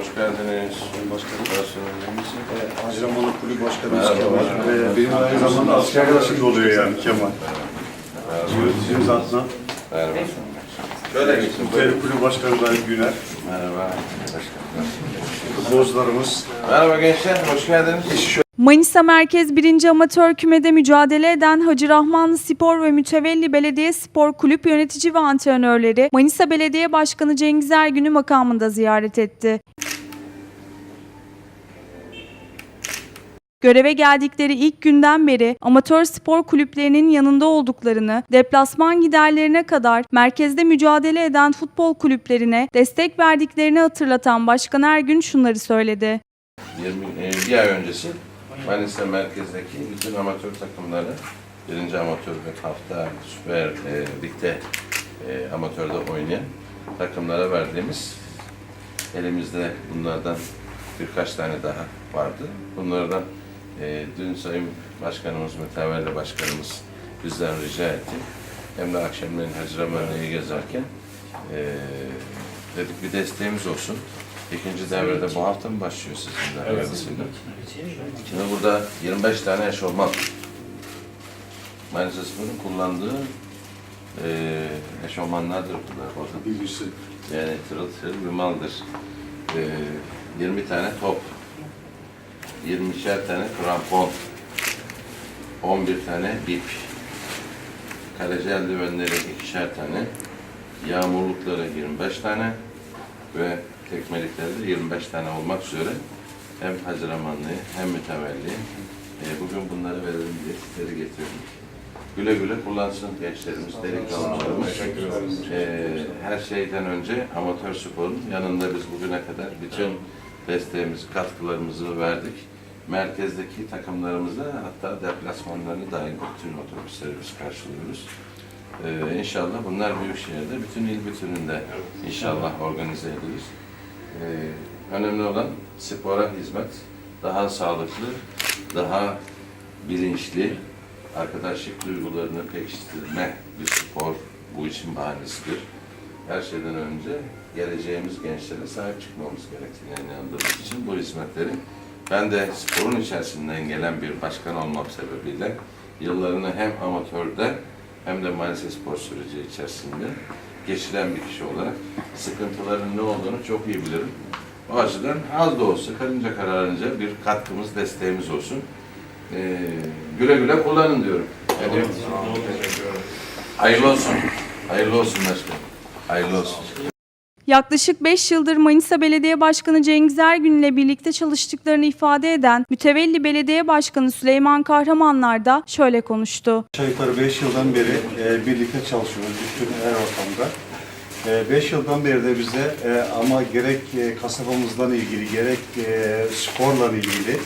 Hoş geldiniz. Başkanım. Misiniz? Ee, Hacıramanlı Kulübü Başkanımız Merhaba, Kemal. Ve benim aynı zamanda asker arkadaşım da oluyor yani Kemal. Yöneticimiz adına Merhaba. Şöyle geçin. Kulübü Kulübü Başkanı Ali Güner. Merhaba. Başkanım. Futbolcularımız Merhaba gençler. Hoş geldiniz. Manisa Merkez 1. Amatör Küme'de mücadele eden Hacı Rahmanlı Spor ve Mütevelli Belediye Spor Kulüp yönetici ve antrenörleri Manisa Belediye Başkanı Cengiz Ergün'ü makamında ziyaret etti. Göreve geldikleri ilk günden beri amatör spor kulüplerinin yanında olduklarını, deplasman giderlerine kadar merkezde mücadele eden futbol kulüplerine destek verdiklerini hatırlatan Başkan Ergün şunları söyledi. 20, e, bir ay öncesi Manisa merkezdeki bütün amatör takımları birinci amatör ve hafta süper e, ligde e, amatörde oynayan takımlara verdiğimiz elimizde bunlardan birkaç tane daha vardı. Bunlardan e, dün Sayın Başkanımız, Mütevelli Başkanımız bizden rica etti. Hem de akşamleyin Hacı Ramazan'ı gezerken e, dedik bir desteğimiz olsun. İkinci devrede bu hafta mı başlıyor sizin de? Şimdi burada 25 tane eşofman. Manisa Spor'un kullandığı e, eşofmanlardır bunlar. Bakın. bilgisi. Yani tırıl tırıl bir maldır. E, 20 tane top. 20'şer tane krampon. 11 tane ip. Kaleci eldivenleri ikişer tane. Yağmurlukları 25 tane. Ve tekmelikleri de 25 tane olmak üzere hem Haziranmanlı hem mütevelli. E, bugün bunları verelim diye sizleri getirdik. Güle güle kullansın gençlerimiz, delikanlılarımız. E, her şeyden önce amatör sporun yanında biz bugüne kadar bütün desteğimizi, katkılarımızı verdik. Merkezdeki takımlarımıza hatta deplasmanlarını dahil bütün otobüsleri biz karşılıyoruz. Ee, inşallah bunlar büyük şehirde, bütün il bütününde inşallah organize ediliriz. Ee, önemli olan spora hizmet, daha sağlıklı, daha bilinçli, arkadaşlık duygularını pekiştirme bir spor bu için bahanesidir. Her şeyden önce geleceğimiz gençlere sahip çıkmamız gerektiğine inandığımız için bu hizmetleri ben de sporun içerisinden gelen bir başkan olmam sebebiyle yıllarını hem amatörde hem de Manisa spor süreci içerisinde geçiren bir kişi olarak sıkıntıların ne olduğunu çok iyi bilirim. O açıdan az da olsa karınca kararınca bir katkımız, desteğimiz olsun. Ee, güle güle kullanın diyorum. Yani, hayırlı olsun. Hayırlı olsun başkanım. Hayırlı olsun. Yaklaşık 5 yıldır Manisa Belediye Başkanı Cengiz Ergün ile birlikte çalıştıklarını ifade eden Mütevelli Belediye Başkanı Süleyman Kahramanlar da şöyle konuştu. Aşağı yukarı 5 yıldan beri e, birlikte çalışıyoruz bütün her ortamda. 5 yıldan beri de bize e, ama gerek e, kasabamızdan ilgili gerek e, sporla ilgili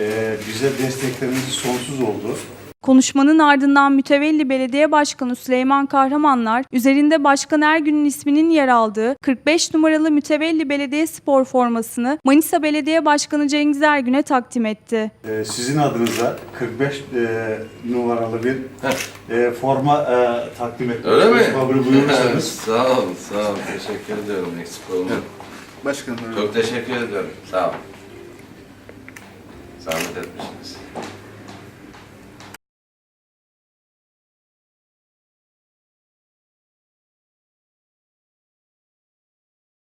e, bize destekleriniz sonsuz oldu. Konuşmanın ardından Mütevelli Belediye Başkanı Süleyman Kahramanlar, üzerinde Başkan Ergün'ün isminin yer aldığı 45 numaralı Mütevelli Belediye Spor formasını Manisa Belediye Başkanı Cengiz Ergün'e takdim etti. E, sizin adınıza 45 e, numaralı bir e, forma e, takdim etmek Öyle mi? Kabul buyurursanız. sağ olun, sağ olun. Teşekkür ediyorum. Eksik olmayın. Başkanım. Çok teşekkür ediyorum. Sağ olun. Zahmet etmişsiniz.